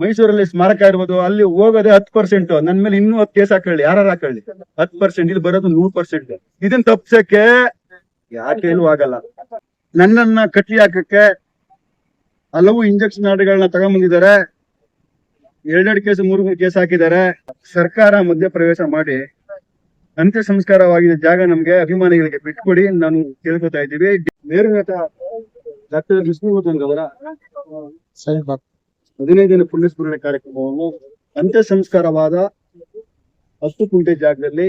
ಮೈಸೂರಲ್ಲಿ ಸ್ಮಾರಕ ಇರ್ಬೋದು, ಅಲ್ಲಿ ಹೋಗೋದೇ ಹತ್ತು ಪರ್ಸೆಂಟ್ ನನ್ ಮೇಲೆ ಇನ್ನೂ ಹತ್ತು ಕೇಸ್ ಹಾಕೊಳ್ಳಿ ಯಾರು ಹಾಕೊಳ್ಳಿ? ಹತ್ ಪರ್ಸೆಂಟ್ ಇಲ್ಲಿ ಬರೋದು ನೂರ್ ಪರ್ಸೆಂಟ್ ಇದನ್ನ ತಪ್ಸಕ್ಕೆ ಯಾಕೆ ಆಗಲ್ಲ. ನನ್ನನ್ನ ಕಟ್ಟಿ ಹಾಕಕ್ಕೆ ಹಲವು ಇಂಜೆಕ್ಷನ್ ಆರ್ಡ್ಗಳನ್ನ ತಗೊಂಬಂದಿದ್ದಾರೆ. ಎರಡೆರಡು ಕೇಸ್, ಮೂರು ಮೂರು ಕೇಸ್ ಹಾಕಿದ್ದಾರೆ. ಸರ್ಕಾರ ಮಧ್ಯ ಪ್ರವೇಶ ಮಾಡಿ, ಅಂತ್ಯ ಸಂಸ್ಕಾರವಾಗಿದ್ದ ಜಾಗ ನಮ್ಗೆ ಅಭಿಮಾನಿಗಳಿಗೆ ಬಿಟ್ಕೊಡಿ ನಾನು ಕೇಳ್ಕೊತಾ ಇದ್ದೀವಿ. ಡಾಕ್ಟರ್ ವಿಷ್ಣುವರ್ಧನ್ ಅವರ ಹದಿನೈದನೇ ಪುಣ್ಯಸ್ಮರಣೆ ಕಾರ್ಯಕ್ರಮವನ್ನು ಅಂತ್ಯ ಸಂಸ್ಕಾರವಾದ ಹತ್ತು ಕುಂಟೆ ಜಾಗದಲ್ಲಿ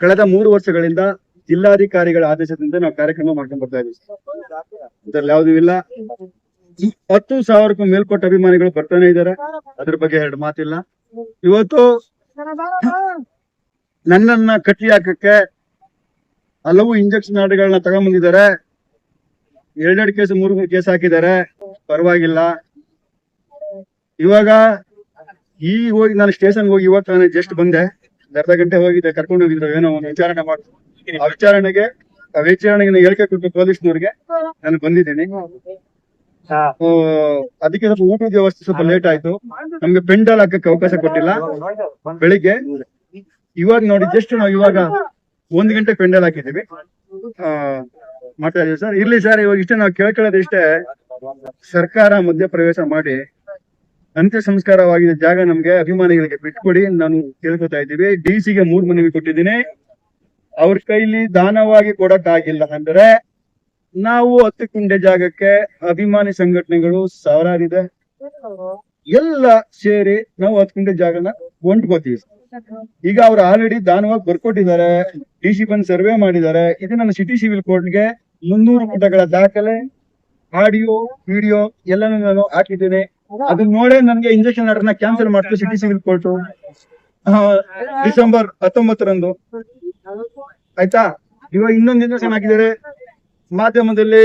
ಕಳೆದ ಮೂರು ವರ್ಷಗಳಿಂದ ಜಿಲ್ಲಾಧಿಕಾರಿಗಳ ಆದೇಶದಿಂದ ನಾವು ಕಾರ್ಯಕ್ರಮ ಮಾಡ್ಕೊಂಡು ಬರ್ತಾ ಇದ್ದೀವಿ. ಇದರಲ್ಲಿ ಯಾವುದೂ ಇಲ್ಲ. ಹತ್ತು ಸಾವಿರಕ್ಕೂ ಮೇಲ್ಪಟ್ಟ ಅಭಿಮಾನಿಗಳು ಬರ್ತಾನೆ ಇದ್ದಾರೆ. ಅದ್ರ ಬಗ್ಗೆ ಎರಡು ಮಾತಿಲ್ಲ. ಇವತ್ತು ನನ್ನನ್ನ ಕಟ್ಟಿ ಹಾಕಕ್ಕೆ ಹಲವು ಇಂಜೆಕ್ಷನ್ ಆರ್ಡ್ಗಳನ್ನ ತಗೊಂಡ್ಬಂದಿದ್ದಾರೆ. ಎರಡೆರಡು ಕೇಸ್ ಮೂರು ಮೂರು ಕೇಸ್ ಹಾಕಿದ್ದಾರೆ. ಪರವಾಗಿಲ್ಲ. ಇವಾಗ ಈ ಹೋಗಿ ನಾನು ಸ್ಟೇಷನ್ ಹೋಗಿ ಇವತ್ತು ನಾನು ಜಸ್ಟ್ ಬಂದೆ. ಅರ್ಧ ಗಂಟೆ ಹೋಗಿದ್ದೆ ಕರ್ಕೊಂಡು ಹೋಗಿದ್ರು ಏನೋ ಒಂದು ವಿಚಾರಣೆ ಮಾಡಿ ಆ ವಿಚಾರಣೆಗೆ ಆ ವಿಚಾರಣೆಗೆ ಹೇಳಿಕೆ ಕೊಟ್ಟು ಪೊಲೀಸ್ನವ್ರಿಗೆ. ನಾನು ಬಂದಿದ್ದೀನಿ. ಅದಕ್ಕೆ ಸ್ವಲ್ಪ ಊಟದ ವ್ಯವಸ್ಥೆ ಸ್ವಲ್ಪ ಲೇಟ್ ಆಯ್ತು. ನಮ್ಗೆ ಪೆಂಡಲ್ ಹಾಕಕ್ಕೆ ಅವಕಾಶ ಕೊಟ್ಟಿಲ್ಲ. ಬೆಳಿಗ್ಗೆ ಇವಾಗ ನೋಡಿ ಜಸ್ಟ್ ನಾವು ಇವಾಗ ಒಂದ್ ಗಂಟೆ ಪೆಂಡಲ್ ಹಾಕಿದೀವಿ ಇದೀವಿ ಸರ್. ಇರ್ಲಿ ಸರ್ ಇವಾಗ ಇಷ್ಟೇ ನಾವು ಕೇಳ್ಕೊಳ್ಳೋದು ಇಷ್ಟೇ. ಸರ್ಕಾರ ಮಧ್ಯ ಪ್ರವೇಶ ಮಾಡಿ. ಅಂತ್ಯ ಸಂಸ್ಕಾರವಾಗಿದ್ದ ಜಾಗ ನಮ್ಗೆ ಅಭಿಮಾನಿಗಳಿಗೆ ಬಿಟ್ಕೊಡಿ ನಾನು ಕೇಳ್ಕೊತಾ ಇದ್ದೀವಿ. ಡಿ ಗೆ ಮೂರ್ ಮನವಿ ಕೊಟ್ಟಿದ್ದೀನಿ. ಅವ್ರ ಕೈಲಿ ದಾನವಾಗಿ ಕೊಡಕ್ ಆಗಿಲ್ಲ ಅಂದ್ರೆ ನಾವು ಹತ್ತು ಕುಂಡೆ ಜಾಗಕ್ಕೆ ಅಭಿಮಾನಿ ಸಂಘಟನೆಗಳು ಸಾವಿರಾರಿದೆ. ಎಲ್ಲ ಸೇರಿ ನಾವು ಹತ್ತು ಕುಂಡೆ ಜಾಗನ ಹೊಂಟ್ಕೋತೀವಿ ಈಗ ಅವ್ರು ಆಲ್ರೆಡಿ ದಾನವಾಗಿ ಬರ್ಕೊಟ್ಟಿದ್ದಾರೆ. ಡಿ ಸಿ ಬಂದ್ ಸರ್ವೆ ಮಾಡಿದ್ದಾರೆ. ಇದು ನನ್ನ ಸಿಟಿ ಸಿವಿಲ್ ಕೋರ್ಟ್ಗೆ ಮುನ್ನೂರು ಪುಟಗಳ ದಾಖಲೆ ಆಡಿಯೋ ವಿಡಿಯೋ ಎಲ್ಲನೂ ನಾನು ಹಾಕಿದ್ದೇನೆ. ಅದನ್ನ ನೋಡೇ ನನ್ಗೆ ಇಂಜೆಕ್ಷನ್ ಆರ್ಡರ್ನ ಕ್ಯಾನ್ಸಲ್ ಮಾಡ್ತು ಸಿಟಿ ಸಿವಿಲ್ ಕೋರ್ಟ್ ಡಿಸೆಂಬರ್ ಹತ್ತೊಂಬತ್ತರಂದು. ಆಯ್ತಾ? ಇವಾಗ ಇನ್ನೊಂದು ಇಂಜೆಕ್ಷನ್ ಹಾಕಿದ್ದಾರೆ. ಮಾಧ್ಯಮದಲ್ಲಿ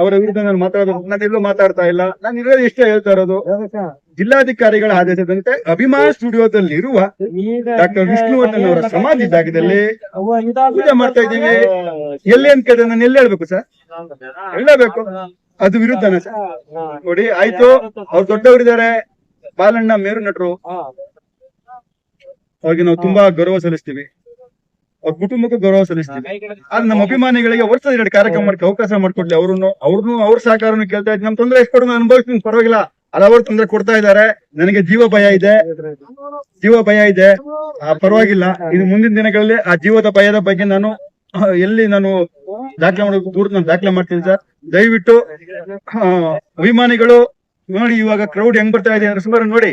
ಅವರ ವಿರುದ್ಧ ನಾನು ಮಾತಾಡೋದು ನಾನು ಎಲ್ಲೂ ಮಾತಾಡ್ತಾ ಇಲ್ಲ. ನಾನು ಇರೋದು ಇಷ್ಟೇ ಹೇಳ್ತಾ ಇರೋದು. ಜಿಲ್ಲಾಧಿಕಾರಿಗಳ ಆದೇಶದಂತೆ ಅಭಿಮಾನ ಸ್ಟುಡಿಯೋದಲ್ಲಿ ಇರುವ ಡಾಕ್ಟರ್ ವಿಷ್ಣುವರ್ಧನ್ ಅವರ ಸಮಾಧಿ ಜಾಗದಲ್ಲಿ ಪೂಜೆ ಮಾಡ್ತಾ ಇದ್ದೀವಿ. ಎಲ್ಲಿ ಅಂತ ಕೇಳಿದ್ರೆ ನಾನು ಎಲ್ಲಿ ಹೇಳ್ಬೇಕು ಸರ್? ಹೇಳಬೇಕು? ಅದು ವಿರುದ್ಧ ನೋಡಿ ಆಯ್ತು. ಅವ್ರು ದೊಡ್ಡವರಿದ್ದಾರೆ. ಬಾಲಣ್ಣ ಮೇರು ನಟರು. ಅವ್ರಿಗೆ ನಾವು ತುಂಬಾ ಗೌರವ ಸಲ್ಲಿಸ್ತೀವಿ. ಅವ್ರ ಕುಟುಂಬಕ್ಕೂ ಗೌರವ ಸಲ್ಲಿಸ್ತೀವಿ. ಆದ್ರೆ ನಮ್ಮ ಅಭಿಮಾನಿಗಳಿಗೆ ವರ್ಷದ ಎರಡು ಕಾರ್ಯಕ್ರಮ ಮಾಡಕ್ಕೆ ಅವಕಾಶ ಮಾಡ್ಕೊಡ್ಲಿ ಅವ್ರನ್ನು ಅವ್ರನ್ನು ಅವ್ರ ಸಹಕಾರನು ಕೇಳ್ತಾ ಇದ್ದೀನಿ. ನಮ್ ತೊಂದರೆ ಎಷ್ಟು ಕೊಡೋದು ಅನುಭವಿಸ್ತೀನಿ. ಪರವಾಗಿಲ್ಲ. ಹಲವಾರು ತೊಂದರೆ ಕೊಡ್ತಾ ಇದ್ದಾರೆ. ನನಗೆ ಜೀವ ಭಯ ಇದೆ. ಜೀವ ಭಯ ಇದೆ. ಆ, ಪರವಾಗಿಲ್ಲ. ಇದು ಮುಂದಿನ ದಿನಗಳಲ್ಲಿ ಆ ಜೀವದ ಭಯದ ಬಗ್ಗೆ ನಾನು ಎಲ್ಲಿ ನಾನು ದಾಖಲೆ ಮಾಡೋದು ದೂರ ನಾನು ದಾಖಲೆ ಮಾಡ್ತೀನಿ ಸರ್. ದಯವಿಟ್ಟು ಅಭಿಮಾನಿಗಳು ನೋಡಿ, ಇವಾಗ ಕ್ರೌಡ್ ಹೆಂಗ್ ಬರ್ತಾ ಇದೆ ಅಂದ್ರೆ ಸುಮಾರು ನೋಡಿ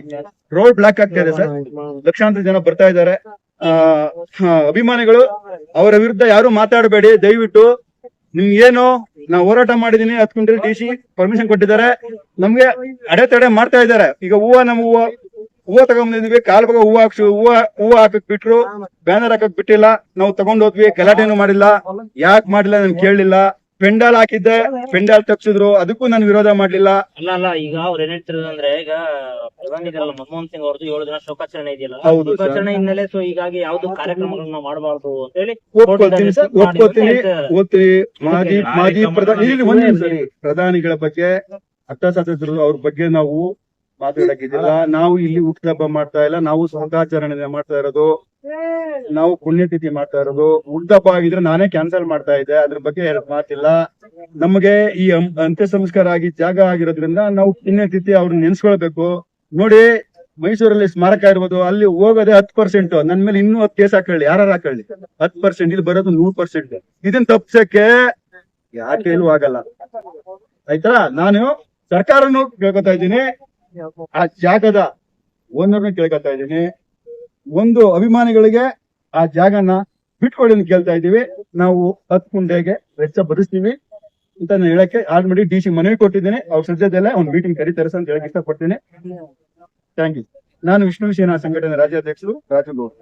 ರೋಡ್ ಬ್ಲಾಕ್ ಆಗ್ತಾ ಇದೆ ಸರ್. ಲಕ್ಷಾಂತರ ಜನ ಬರ್ತಾ ಇದ್ದಾರೆ. ಅಭಿಮಾನಿಗಳು, ಅವರ ವಿರುದ್ಧ ಯಾರು ಮಾತಾಡಬೇಡಿ. ದಯವಿಟ್ಟು ನಿಮ್ಗೇನು ನಾ ಹೋರಾಟ ಮಾಡಿದೀನಿ ಕ್ವಿಂಟಲ್ ಟಿ ಸಿ ಪರ್ಮಿಷನ್ ಕೊಟ್ಟಿದ್ದಾರೆ. ನಮ್ಗೆ ಅಡೆತಡೆ ಮಾಡ್ತಾ ಇದ್ದಾರೆ. ಈಗ ಹೂವ, ನಮ್ ಹೂವ ಹೂವ ತಗೊಂಡಿದ್ವಿ ಕಾಲ್ ಭಾಗ ಹೂವ ಹಾಕ್ಸಿ, ಹೂವ ಹೂವ ಹಾಕಕ್ ಬಿಟ್ರು ಬ್ಯಾನರ್ ಹಾಕಕ್ ಬಿಟ್ಟಿಲ್ಲ. ನಾವು ತಗೊಂಡ್ ಹೋದ್ವಿ, ಗಲಾಟೆನು ಮಾಡಿಲ್ಲ. ಯಾಕೆ ಮಾಡಿಲ್ಲ ನಾನು ಕೇಳಲಿಲ್ಲ ಪೆಂಡಾಲ್ ಹಾಕಿದ್ದೆ ಪೆಂಡಾಲ್ ತಪ್ಸಿದ್ರು ಅದಕ್ಕೂ ನಾನು ವಿರೋಧ ಮಾಡ್ಲಿಲ್ಲ ಅಲ್ಲ ಅಲ್ಲ ಈಗ ಅವ್ರ ಏನ್ ಹೇಳ್ತಿರೋದು ಅಂದ್ರೆ ಈಗ ಪ್ರಧಾನಿ ಇದಾರಲ್ಲ ಮನಮೋಹನ್ ಸಿಂಗ್ ಅವ್ರದ್ದು ಏಳು ದಿನ ಶೋಕಾಚರಣೆ ಇದೆಯಲ್ಲ ಹೌದು. ಶೋಕಾಚರಣೆ ಹಿನ್ನೆಲೆ ಸೊ ಹೀಗಾಗಿ ಯಾವ್ದು ಕಾರ್ಯಕ್ರಮಗಳನ್ನ ಮಾಡಬಾರ್ದು ಅಂತ ಹೇಳಿ ಒಪ್ಕೋತೀನಿ ಓದ್ತೀನಿ ಮಾಜಿ ಮಾಜಿ ಪ್ರಧಾನಿ ಇಲ್ಲಿ ಒಂದ್ ನಿಮಿಷ ರೀ. ಪ್ರಧಾನಿಗಳ ಬಗ್ಗೆ ಅರ್ಥಶಾಸ್ತ್ರ ಅವ್ರ ಬಗ್ಗೆ ನಾವು ಮಾತಾಡಕ್ಕಿದ್ದಿಲ್ಲ ನಾವು ಇಲ್ಲಿ ಹುಟ್ಟುಹಬ್ಬ ಮಾಡ್ತಾ ಇಲ್ಲ. ನಾವು ಸಂಘಾಚರಣೆ ಮಾಡ್ತಾ ಇರೋದು. ನಾವು ಪುಣ್ಯತಿಥಿ ಮಾಡ್ತಾ ಇರೋದು. ಹುಟ್ಟುಹಬ್ಬ ಆಗಿದ್ರೆ ನಾನೇ ಕ್ಯಾನ್ಸಲ್ ಮಾಡ್ತಾ ಇದ್ದೆ. ಅದ್ರ ಬಗ್ಗೆ ಎರಡು ಮಾತಿಲ್ಲ. ನಮಗೆ ಈ ಅಂತ್ಯ ಸಂಸ್ಕಾರ ಆಗಿ ಜಾಗ ಆಗಿರೋದ್ರಿಂದ ನಾವು ಪುಣ್ಯತಿಥಿ ಅವ್ರನ್ನ ನೆನ್ಸ್ಕೊಳ್ಬೇಕು. ನೋಡಿ ಮೈಸೂರಲ್ಲಿ ಸ್ಮಾರಕ ಇರ್ಬೋದು. ಅಲ್ಲಿ ಹೋಗೋದೇ ಹತ್ತು ಪರ್ಸೆಂಟ್ ನನ್ ಮೇಲೆ ಇನ್ನೂ ಹತ್ತು ಕೇಸ್ ಹಾಕೊಳ್ಳಿ. ಯಾರು ಹಾಕೊಳ್ಳಿ? ಹತ್ತು ಪರ್ಸೆಂಟ್ ಇಲ್ಲಿ ಬರೋದು ನೂರ್ ಪರ್ಸೆಂಟ್ ಇದನ್ನ ತಪ್ಸಕ್ಕೆ ಯಾಕೆ ಆಗಲ್ಲ. ಆಯ್ತಾ? ನಾನು ಸರ್ಕಾರನು ಕೇಳ್ಕೊತಾ ಇದ್ದೀನಿ. ಆ ಜಾಗದ ಓನರ್ನ ಕೇಳ್ಕೊತಾ ಇದ್ದೀನಿ. ಒಂದು ಅಭಿಮಾನಿಗಳಿಗೆ ಆ ಜಾಗನ ಬಿಟ್ಕೊಡಿ ಅಂತ ಕೇಳ್ತಾ ಇದ್ದೀವಿ. ನಾವು ಹತ್ತು ಕುಂಡೆಗೆ ವೆಚ್ಚ ಭರಿಸ್ತೀವಿ ಅಂತ ನಾನು ಹೇಳಕ್ಕೆ ಆಲ್ರೆಡಿ ಡಿ ಸಿ ಮನವಿ ಕೊಟ್ಟಿದ್ದೀನಿ. ಅವ್ರ ಸದ್ಯದಲ್ಲೇ ಒಂದು ಮೀಟಿಂಗ್ ಕರೀತಾರೆ ಅಂತ ಹೇಳಕ್ ಇಷ್ಟಪಡ್ತೀನಿ. ಥ್ಯಾಂಕ್ ಯು ನಾನು ವಿಷ್ಣು ಸೇನಾ ಸಂಘಟನೆ ರಾಜ್ಯಾಧ್ಯಕ್ಷರು ರಾಜು ಗೌಡ್.